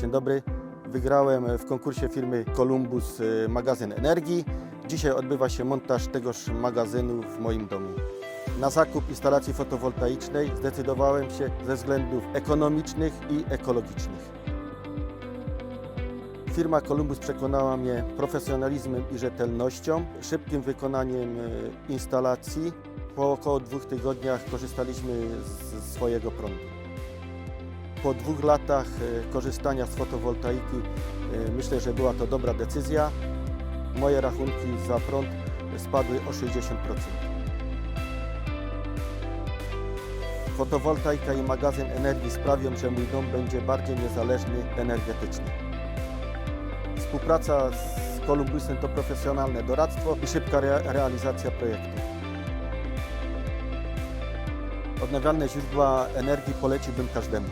dzień dobry. Wygrałem w konkursie firmy Columbus y, magazyn energii. Dzisiaj odbywa się montaż tegoż magazynu w moim domu. Na zakup instalacji fotowoltaicznej zdecydowałem się ze względów ekonomicznych i ekologicznych. Firma Columbus przekonała mnie profesjonalizmem i rzetelnością, szybkim wykonaniem e, instalacji. Po około dwóch tygodniach korzystaliśmy z swojego prądu. Po dwóch latach e, korzystania z fotowoltaiki e, myślę, że była to dobra decyzja. Moje rachunki za prąd spadły o 60%. Fotowoltaika i magazyn energii sprawią, że mój dom będzie bardziej niezależny energetycznie. Współpraca z Columbusem to profesjonalne doradztwo i szybka rea- realizacja projektu. Odnawialne źródła energii poleciłbym każdemu.